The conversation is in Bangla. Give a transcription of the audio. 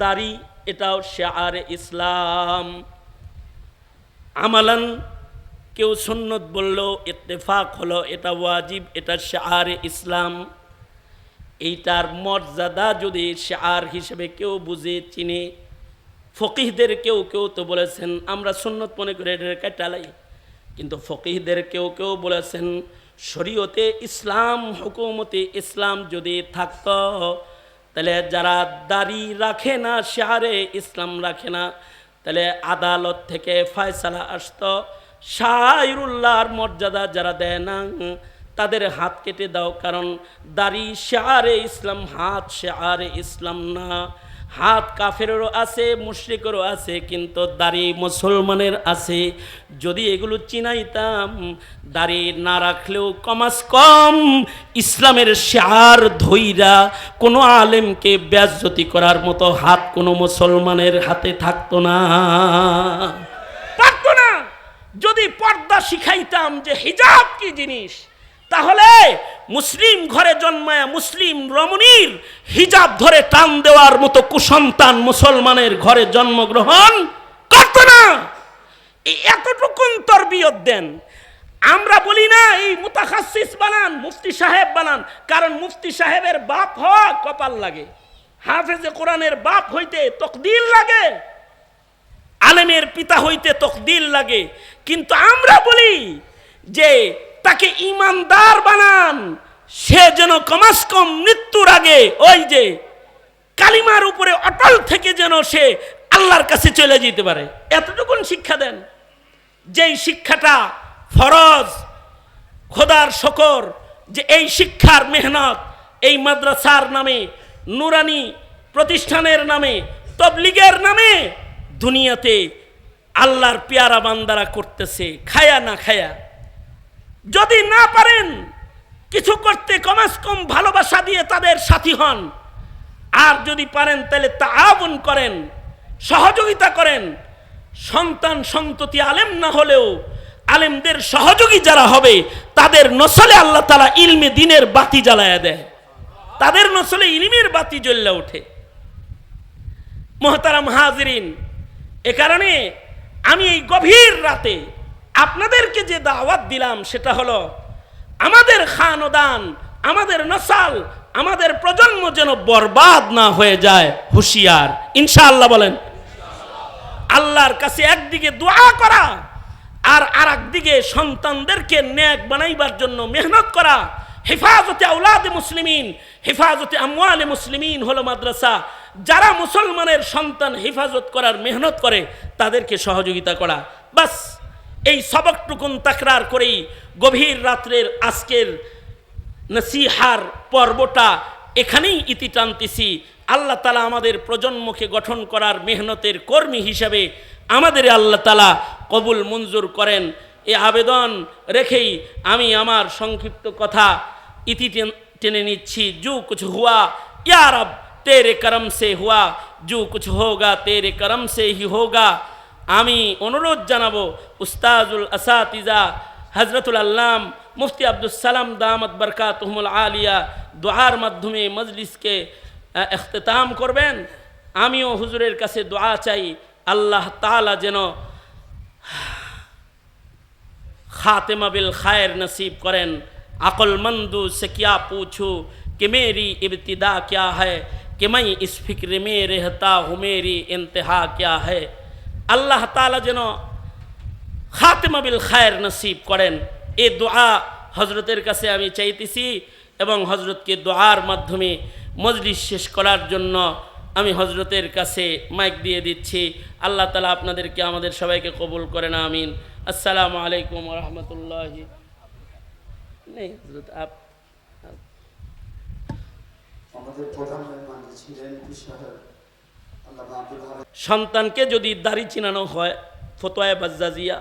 দাড়ি, এটাও শেয়ার ইসলাম। আমালান কেউ সুন্নত বলল ইত্তেফাক হলো, এটা ওয়াজিব, এটা শেয়ার ইসলাম। এইটার মর্যাদা যদি শেয়ার হিসেবে কেউ বুঝে, চিনে, ফকিহদের কেউ কেউ তো বলেছেন, আমরা সুন্নত মনে করে এটা কাটালাই কিন্তু ফকিহদের কেউ কেউ বলেছেন, শরীয়তে ইসলাম, হুকুমতে ইসলাম যদি থাকত তাহলে যারা দাড়ি রাখে না, শেয়ারে ইসলাম রাখে না, তাহলে আদালত থেকে ফয়সালা আসত। শাহরুল্লাহর মর্যাদা যারা দেয় না, তাদের হাত কেটে দাও, কারণ দাড়ি শেয়ারে ইসলাম, হাত শেয়ারে ইসলাম না। হাত কাফেরও আছে, মুশ্রিকেরও আছে, কিন্তু দাড়ি মুসলমানের আছে। যদি এগুলো চিনাইতাম, দাড়ি না রাখলেও কমাস কম। ইসলামের শেয়ার ধৈরা কোনো আলেমকে ব্যাজ্যতি করার মতো হাত কোনো মুসলমানের হাতে থাকতো না। থাকতো না। যদি পর্দা শিখাইতাম যে হিজাব কি জিনিস তাহলে মুসলিম ঘরে জন্মায় মুসলিম রমণীর হিজাব ধরে টান দেওয়ার মতো কুসন্তান মুসলমানের ঘরে জন্মগ্রহণ করত না। এই এতটুকুন তরবিয়ত দেন। আমরা বলি না, এই মুতাখাসিস বানান, মুফতি সাহেব বানান। কারণ মুফতি সাহেবের বাপ হওয়া কপাল লাগে। হাফেজে কোরআনের বাপ হইতে তকদিল লাগে। আলেমের পিতা হইতে তকদিল লাগে। কিন্তু আমরা বলি যে তাকে ইমানদার বানান। সে যেন কমাস কম মৃত্যুর আগে ওই যে কালিমার উপরে অটল থেকে যেন সে আল্লাহর কাছে চলে যেতে পারে। এতটুকুন শিক্ষা দেন। যেই শিক্ষাটা ফরজ, খোদার শকর, যে এই শিক্ষার মেহনত, এই মাদ্রাসার নামে, নুরানি প্রতিষ্ঠানের নামে, তবলিগের নামে দুনিয়াতে আল্লাহর পেয়ারা বান্দারা করতেছে, খায়া না খায়া। যদি না পারেন, কিছু করতে কমাস কম ভালোবাসা দিয়ে তাদের সাথী হন। আর যদি পারেন, তাহলে তাআবুন করেন, সহযোগিতা করেন। সন্তান সন্ততি আলেম না হলেও আলেমদের সহযোগী যারা হবে, তাদের নসলে আল্লাহ তালা ইলমে দিনের বাতি জ্বালায়া দেয়। তাদের নসলে ইলমের বাতি জ্বললে ওঠে। মোহতারাম হাজরিন, এ কারণে আমি এই গভীর রাতে আপনাদেরকে যে দাওয়াত দিলাম সেটা হলো, আমাদের খানদান, আমাদের নসাল, আমাদের প্রজন্ম যেন বরবাদ না হয়ে যায়, হুঁশিয়ার। ইনশাআল্লাহ বলেন। আল্লাহর কাছে একদিকে দোয়া করা আর আর একদিকে সন্তানদেরকে ন্যাক বানাইবার জন্য মেহনত করা। হেফাজতে আউলাদে মুসলিমিন, হেফাজতে আমওয়ালে মুসলিমিন হলো মাদ্রাসা। যারা মুসলমানের সন্তান হেফাজত করার মেহনত করে, তাদেরকে সহযোগিতা করা। বাস। এই সবকটুকুন তাকরার করেই গভীর রাত্রের আজকের নসিহার পর্বটা এখানেই ইতি টানতেছি। আল্লাহ তালা আমাদের প্রজন্মকে গঠন করার মেহনতের কর্মী হিসাবে আমাদের আল্লাহ তালা কবুল মঞ্জুর করেন। এ আবেদন রেখেই আমি আমার সংক্ষিপ্ত কথা ইতি টেনে নিচ্ছি। জু কিছু হুয়া ইয়ারব তেরে করম সে হুয়া জু কিছু হোগা, তেরে করম সে হি হোগা। আমি অনুরোধ জানাবো উস্তাজুল আসাতিজা হজরতুল আল্লাম মুফতি আব্দুল সালাম দামত বরকাতহমুল আলিয়া দোয়ার মাধ্যমে মজলিসকে আহ, এখতেতাম করবেন আমিও হুজুরের কাছে দোয়া চাই আল্লাহ তালা যেন खातिमा बिल खैर नसीब करें अक्लमंदू से क्या पूछूं कि मेरी इब्तिदा क्या है कि मैं इस फिक्र में रहता हूँ मेरी इंतहा क्या है আল্লাহ তালা যেন খাতেমা বিল খায়ের নসিব করেন। এ দোয়া হজরতের কাছে আমি চাইতেছি এবং হজরতকে দোয়ার মাধ্যমে মজলিস শেষ করার জন্য আমি হজরতের কাছে মাইক দিয়ে দিচ্ছি। আল্লাহ তালা আপনাদেরকে আমাদের সবাইকে কবুল করেন আমিন। আসসালামু আলাইকুম রহমতুল্লাহ। আমাদের প্রধান মেহমান ছিলেন সাহেব আল্লাহ আব্দুল হামিদ সন্তানকে যদি দাড়ি চিনানো হয় ফতোয়া বাজ্জাজিয়া